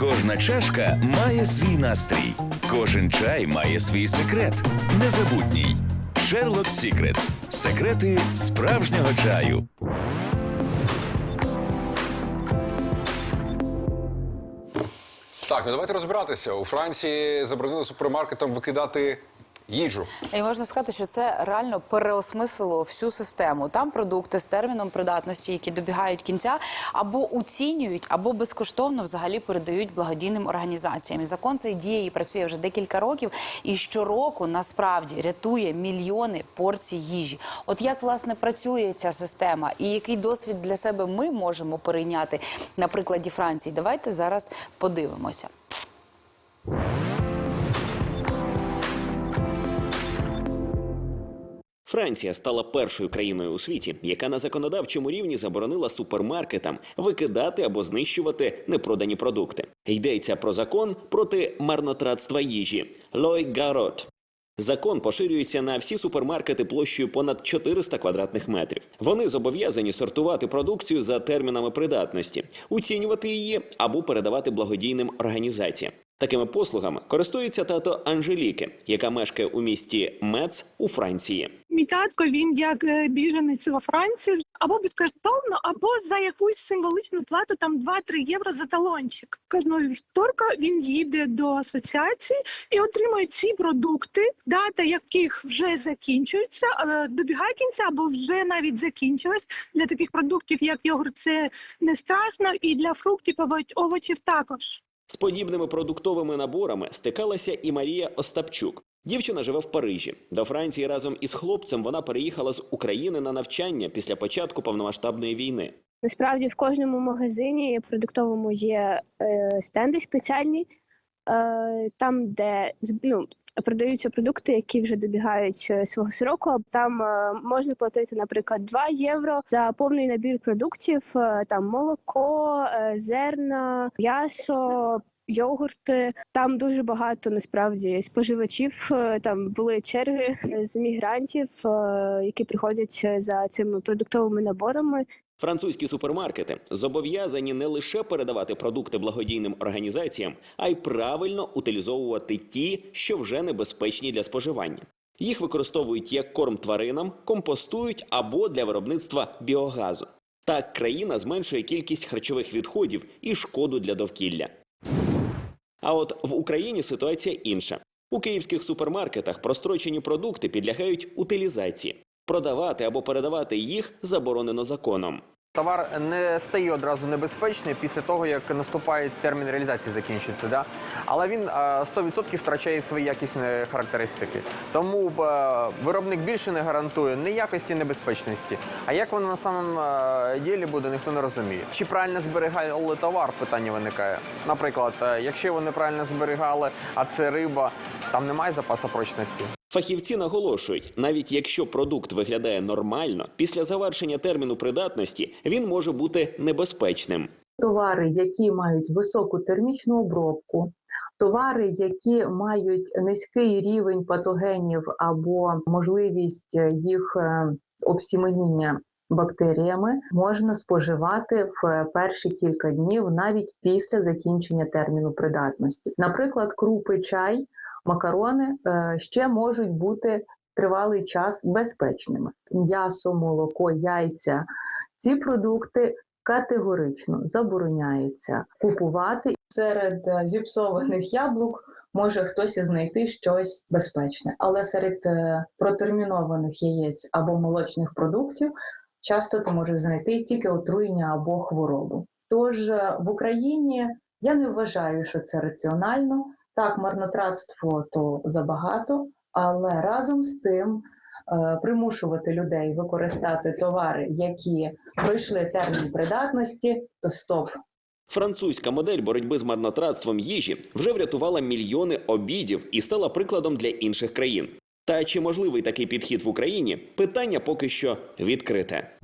Кожна чашка має свій настрій, кожен чай має свій секрет. Незабутній. Sherlock Secrets. Секрети справжнього чаю. Так, ну давайте розбиратися. У Франції заборонили супермаркетам викидати їжу. І можна сказати, що це реально переосмислило всю систему. Там продукти з терміном придатності, які добігають кінця, або оцінюють, або безкоштовно взагалі передають благодійним організаціям. І закон цей діє і працює вже декілька років. І щороку насправді рятує мільйони порцій їжі. От як власне працює ця система, і який досвід для себе ми можемо перейняти на прикладі Франції? Давайте зараз подивимося. Франція стала першою країною у світі, яка на законодавчому рівні заборонила супермаркетам викидати або знищувати непродані продукти. Йдеться про закон проти марнотратства їжі Лой Гарот. Закон поширюється на всі супермаркети площею понад 400 квадратних метрів. Вони зобов'язані сортувати продукцію за термінами придатності, оцінювати її або передавати благодійним організаціям. Такими послугами користується тато Анжеліки, яка мешкає у місті Мец у Франції. Мій татко він як е, біженець во Франції або безкоштовно, або за якусь символичну плату, там 2-3 євро за талончик. Кожного вівторка він їде до асоціації і отримує ці продукти, дата яких вже закінчується, е, добігає кінця, або вже навіть закінчилась. Для таких продуктів, як йогурт, це не страшно, і для фруктів овочів також. З подібними продуктовими наборами стикалася і Марія Остапчук. Дівчина живе в Парижі. До Франції разом із хлопцем вона переїхала з України на навчання після початку повномасштабної війни. Насправді в кожному магазині продуктовому є е, стенди спеціальні, е, там, де ну, продаються продукти, які вже добігають е, свого сроку. Там е, можна платити, наприклад, 2 євро за повний набір продуктів: е, там молоко, е, зерна, м'ясо. Йогурти там дуже багато насправді споживачів. е, Там були черги з мігрантів, е, які приходять е, за цими продуктовими наборами. Французькі супермаркети зобов'язані не лише передавати продукти благодійним організаціям, а й правильно утилізовувати ті, що вже небезпечні для споживання. Їх використовують як корм тваринам, компостують або для виробництва біогазу. Так країна зменшує кількість харчових відходів і шкоду для довкілля. А от в Україні ситуація інша. У київських супермаркетах прострочені продукти підлягають утилізації. Продавати або передавати їх заборонено законом. Товар не стає одразу небезпечний після того, як наступає термін реалізації, закінчується. Да? Але він а, 100% втрачає свої якісні характеристики. Тому виробник більше не гарантує ні якості, ні безпечності. А як воно на самому ділі буде, ніхто не розуміє. Чи правильно зберігали товар, питання виникає. Наприклад, якщо його неправильно зберігали, а це риба, там немає запасу прочності. Фахівці наголошують, навіть якщо продукт виглядає нормально, після завершення терміну придатності він може бути небезпечним. товари, які мають високу термічну обробку, товари, які мають низький рівень патогенів або можливість їх е, обсіменіння бактеріями, можна споживати в перші кілька днів навіть після закінчення терміну придатності. Наприклад, крупи, чай, макарони е, ще можуть бути тривалий час безпечними. М'ясо, молоко, яйця ці продукти категорично забороняється купувати. Серед е, зіпсованих яблук може хтось і знайти щось безпечне, але серед е, протермінованих яєць або молочних продуктів часто ти можеш знайти тільки отруєння або хворобу. Тож в Україні я не вважаю, що це раціонально. Так, марнотратство то забагато, але разом з тим е, примушувати людей використати товари, які пройшли термін придатності, то стоп. Французька модель боротьби з марнотратством їжі вже врятувала мільйони обідів і стала прикладом для інших країн. Та чи можливий такий підхід в Україні? Питання поки що відкрите.